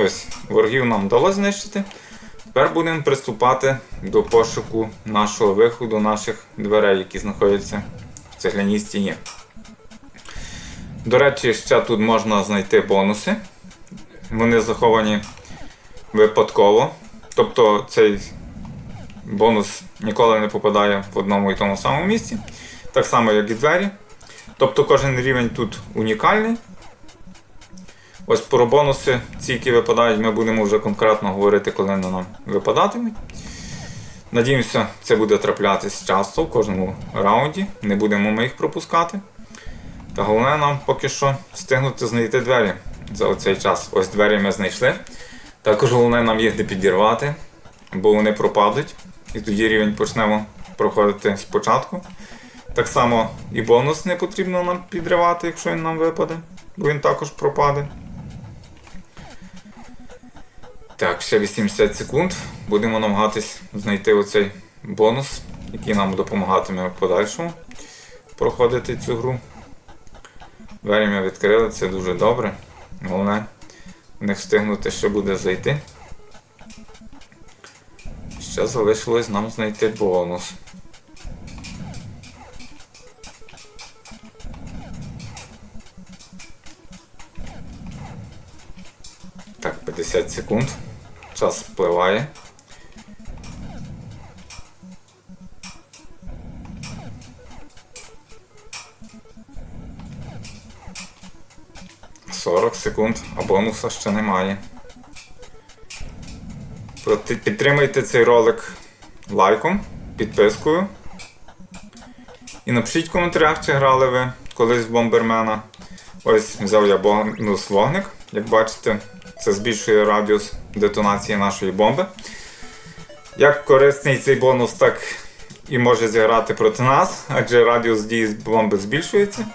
Ось, ворогів нам вдалося знищити. Тепер будемо приступати до пошуку нашого виходу, наших дверей, які знаходяться в цегляній стіні. До речі, ще тут можна знайти бонуси. Вони заховані випадково. Тобто цей бонус ніколи не попадає в одному і тому самому місці. Так само, як і двері. Тобто кожен рівень тут унікальний. Ось про бонуси, ці, які випадають, ми будемо вже конкретно говорити, коли вони нам випадатимуть. Надіємося, це буде траплятись часто в кожному раунді. Не будемо ми їх пропускати. Та головне нам поки що встигнути знайти двері за оцей час. Ось двері ми знайшли. Також головне нам їх не підірвати, бо вони пропадуть. І тоді рівень почнемо проходити спочатку. Так само і бонус не потрібно нам підривати, якщо він нам випаде, бо він також пропаде. Так, ще 80 секунд. Будемо намагатись знайти оцей бонус, який нам допомагатиме в подальшому проходити цю гру. Двері ми відкрили, це дуже добре. Головне не встигнути, що буде зайти. Ще залишилось нам знайти бонус. 50 секунд. Час впливає. Сорок секунд, а бонуса ще немає. Підтримайте цей ролик лайком, підпискою. І напишіть в коментарях, чи грали ви колись в бомбермена. Ось взяв я бонус вогник. Як бачите, це збільшує радіус детонації нашої бомби. Як корисний цей бонус, так і може зіграти проти нас, адже радіус дії бомби збільшується.